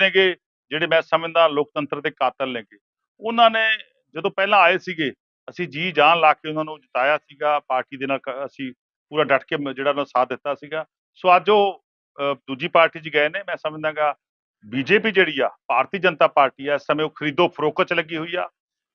ਨੇਗੇ, ਜਿਹੜੇ ਮੈਂ ਸਮਝਦਾ ਲੋਕਤੰਤਰ ਦੇ ਕਾਤਲ ਨੇਗੇ। ਉਹਨਾਂ ਨੇ ਜਦੋਂ ਪਹਿਲਾਂ ਆਏ ਸੀਗੇ, ਅਸੀਂ ਜੀ ਜਾਨ ਲਾ ਕੇ ਉਹਨਾਂ ਨੂੰ ਜਿਤਾਇਆ ਸੀਗਾ, ਪਾਰਟੀ ਦੇ ਨਾਲ ਅਸੀਂ ਪੂਰਾ ਡਟ ਕੇ ਮ- ਜਿਹੜਾ ਉਹਨਾਂ ਸਾਥ ਦਿੱਤਾ ਸੀਗਾ। ਸੋ ਅੱਜ ਉਹ ਦੂਜੀ ਪਾਰਟੀ 'ਚ ਗਏ ਨੇ, ਮੈਂ ਸਮਝਦਾਗਾ ਬੀਜੇਪੀ ਜਿਹੜੀ ਆ, ਭਾਰਤੀ ਜਨਤਾ ਪਾਰਟੀ ਆ, ਇਸ ਸਮੇਂ ਉਹ ਖਰੀਦੋ ਫਰੋਖਤ 'ਚ ਲੱਗੀ ਹੋਈ ਆ।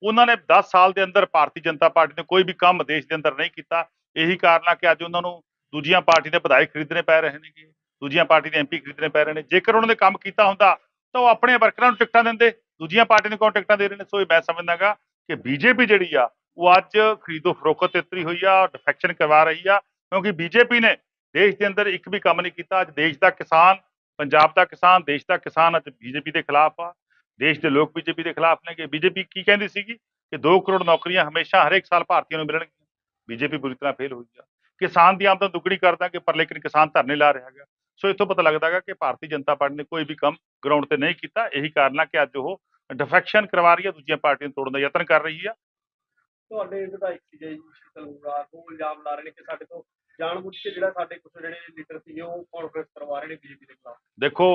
ਉਹਨਾਂ ਨੇ 10 ਸਾਲ ਦੇ ਅੰਦਰ ਭਾਰਤੀ ਜਨਤਾ ਪਾਰਟੀ ਨੇ ਕੋਈ ਵੀ ਕੰਮ ਦੇਸ਼ ਦੇ ਅੰਦਰ ਨਹੀਂ ਕੀਤਾ। ਇਹੀ ਕਾਰਨ ਆ ਕਿ ਅੱਜ ਉਹਨਾਂ ਨੂੰ ਦੂਜੀਆਂ ਪਾਰਟੀ ਦੇ ਵਿਧਾਇਕ ਖਰੀਦਣੇ ਪੈ ਰਹੇ ਨੇਗੇ, ਦੂਜੀਆਂ ਪਾਰਟੀ ਦੇ ਐਮਪੀ ਖਰੀਦਣੇ ਪੈ ਰਹੇ ਨੇ। ਜੇਕਰ ਉਹਨਾਂ ਨੇ ਕੰਮ ਕੀਤਾ ਹੁੰਦਾ ਤਾਂ ਉਹ ਆਪਣੇ ਵਰਕਰਾਂ ਨੂੰ ਟਿਕਟਾਂ ਦਿੰਦੇ, ਦੂਜੀਆਂ ਪਾਰਟੀ ਨੂੰ ਕਿਉਂ ਟਿਕਟਾਂ ਦੇ ਰਹੇ ਨੇ? ਸੋ ਇਹ ਮੈਂ ਸਮਝਦਾਗਾ ਕਿ ਬੀਜੇਪੀ ਜਿਹੜੀ ਆ, ਉਹ ਅੱਜ ਖਰੀਦੋ ਫਰੋਖਤ ਤੇ ਉਤਰੀ ਹੋਈ ਆ ਡਿਫੈਕਸ਼ਨ ਕਰਵਾ ਰਹੀ ਆ, ਕਿਉਂਕਿ ਬੀਜੇਪੀ ਨੇ ਦੇਸ਼ ਦੇ ਅੰਦਰ ਇੱਕ ਵੀ ਕੰਮ ਨਹੀਂ ਕੀਤਾ। ਅੱਜ ਦੇਸ਼ ਦਾ ਕਿਸਾਨ, ਪੰਜਾਬ ਦਾ ਕਿਸਾਨ, ਦੇਸ਼ ਦਾ ਕਿਸਾਨ ਅੱਜ ਬੀਜੇਪੀ ਦੇ ਖਿਲਾਫ ਆ। ਦੇਸ਼ ਦੇ ਲੋਕ ਬੀਜੇਪੀ ਦੇ ਖਿਲਾਫ ਨੇ ਕਿ ਬੀਜੇਪੀ ਕੀ ਕਹਿੰਦੀ ਸੀਗੀ? ਕਿ 2 ਕਰੋੜ ਨੌਕਰੀਆਂ ਹਮੇਸ਼ਾ ਹਰੇਕ ਸਾਲ ਭਾਰਤੀਆਂ ਨੂੰ ਮਿਲਣਗੀਆਂ। ਬੀਜੇਪੀ ਬੁਰੀ ਤਰ੍ਹਾਂ ਫੇਲ ਹੋਈ ਆ। ਕਿਸਾਨ ਦੀ ਆਮਦਨ ਦੁੱਗਣੀ ਕਰ ਦਾਂਗੇ ਪਰ ਲੇਕਿਨ ਕਿਸਾਨ ਧਰਨੇ ਲਾ ਰਿਹਾ ਹੈਗਾ। ਸੋ ਇੱਥੋਂ ਪਤਾ ਲੱਗਦਾ ਹੈਗਾ ਕਿ ਭਾਰਤੀ ਜਨਤਾ ਪਾਰਟੀ ਨੇ ਕੋਈ ਵੀ ਕੰਮ ਗਰਾਊਂਡ ਤੇ ਨਹੀਂ ਕੀਤਾ। ਇਹੀ ਕਾਰਨ ਆ ਕਿ ਅੱਜ ਉਹ ਡਿਫੈਕਸ਼ਨ ਕਰਵਾ ਰਹੀ ਹੈ ਦੂਜੀਆਂ ਪਾਰਟੀਆਂ ਨੂੰ ਤੋੜਨ ਦਾ ਯਤਨ ਕਰ ਰਹੀ ਆ। ਤੁਹਾਡੇ ਵਿਧਾਇਕ ਸੀਗੇ ਜੀ ਸ਼ੀਤਲ ਹੁਰਾ ਉਹ ਇਲਜ਼ਾਮ ਲਾ ਰਹੇ ਨੇ ਕਿ ਸਾਡੇ ਤੋਂ ਜਾਣਬੁੱਝ ਕੇ ਜਿਹੜਾ ਸਾਡੇ ਕੁਝ ਜਿਹੜੇ ਲੀਡਰ ਸੀਗੇ ਉਹ ਕਾਨਫਰੰਸ ਕਰਵਾ ਰਹੇ ਨੇ ਬੀਜੇਪੀ ਦੇ ਖਿਲਾਫ। ਦੇਖੋ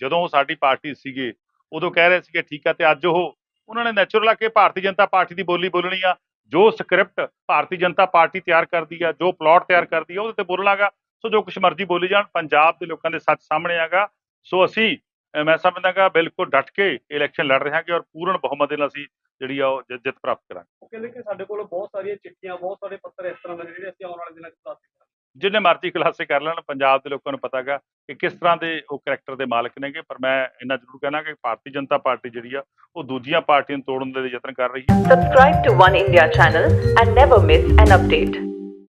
ਜਦੋਂ ਸਾਡੀ ਪਾਰਟੀ ਸੀਗੇ ਉਦੋਂ ਕਹਿ ਰਹੇ ਸੀਗੇ ਠੀਕ ਆ ਤੇ ਅੱਜ ਉਹ ਉਹਨਾਂ ਨੇ ਨੈਚੁਰਲ ਆ ਕਿ ਭਾਰਤੀ ਜਨਤਾ ਪਾਰਟੀ ਦੀ ਬੋਲੀ ਬੋਲਣੀ ਆ। ਜੋ ਸਕ੍ਰਿਪਟ ਭਾਰਤੀ ਜਨਤਾ ਪਾਰਟੀ ਤਿਆਰ ਕਰਦੀ ਆ ਜੋ ਪਲਾਟ ਤਿਆਰ ਕਰਦੀ ਆ ਉਹਦੇ ਤੇ ਬੋਲਣਾਗਾ ਸੋ ਜੋ ਕੁਛ ਮਰਜ਼ੀ ਬੋਲੀ ਜਾਣ ਪੰਜਾਬ ਦੇ ਲੋਕਾਂ ਦੇ ਸੱਚ ਸਾਹਮਣੇ ਆਗਾ। ਸੋ ਅਸੀਂ ਮੈਂ ਸਮਝਦਾਗਾ ਬਿਲਕੁਲ ਡਟ ਕੇ ਇਲੈਕਸ਼ਨ ਲੜ ਰਹੇ ਹਾਂਗੇ ਔਰ ਪੂਰਨ ਬਹੁਮਤ ਦੇ ਨਾਲ ਅਸੀਂ ਜਿਹੜੀ ਆ ਉਹ ਜਿੱਤ ਪ੍ਰਾਪਤ ਕਰਾਂਗੇ। ਉਹ ਕਹਿੰਦੇ ਕਿ ਸਾਡੇ ਕੋਲ ਬਹੁਤ ਸਾਰੀਆਂ ਚਿੱਠੀਆਂ ਬਹੁਤ ਸਾਰੇ ਪੱਤਰ ਇਸ ਤਰ੍ਹਾਂ ਦੇ ਜਿਹੜੇ ਅਸੀਂ ਆਉਣ ਵਾਲੇ ਦਿਨਾਂ 'ਚ ਖੁਲਾਸੇ ਕਰਾਂਗੇ। ਜਿੰਨੇ ਮਰਜ਼ੀ ਖੁਲਾਸੇ ਕਰ ਲੈਣ ਪੰਜਾਬ ਦੇ ਲੋਕਾਂ ਨੂੰ ਪਤਾਗਾ ਕਿ ਕਿਸ ਤਰ੍ਹਾਂ ਦੇ ਉਹ ਕਰੈਕਟਰ ਦੇ ਮਾਲਕ ਨੇਗੇ ਪਰ ਮੈਂ ਇਹਨਾਂ ਜ਼ਰੂਰ ਕਹਿਣਾ ਕਿ ਭਾਰਤੀ ਜਨਤਾ ਪਾਰਟੀ ਜਿਹੜੀ ਆ ਉਹ ਦੂਜੀਆਂ ਪਾਰਟੀਆਂ ਨੂੰ ਤੋੜਨ ਦੇ ਯਤਨ ਕਰ ਰਹੀ ਹੈ। Subscribe to One India channel and never miss an update.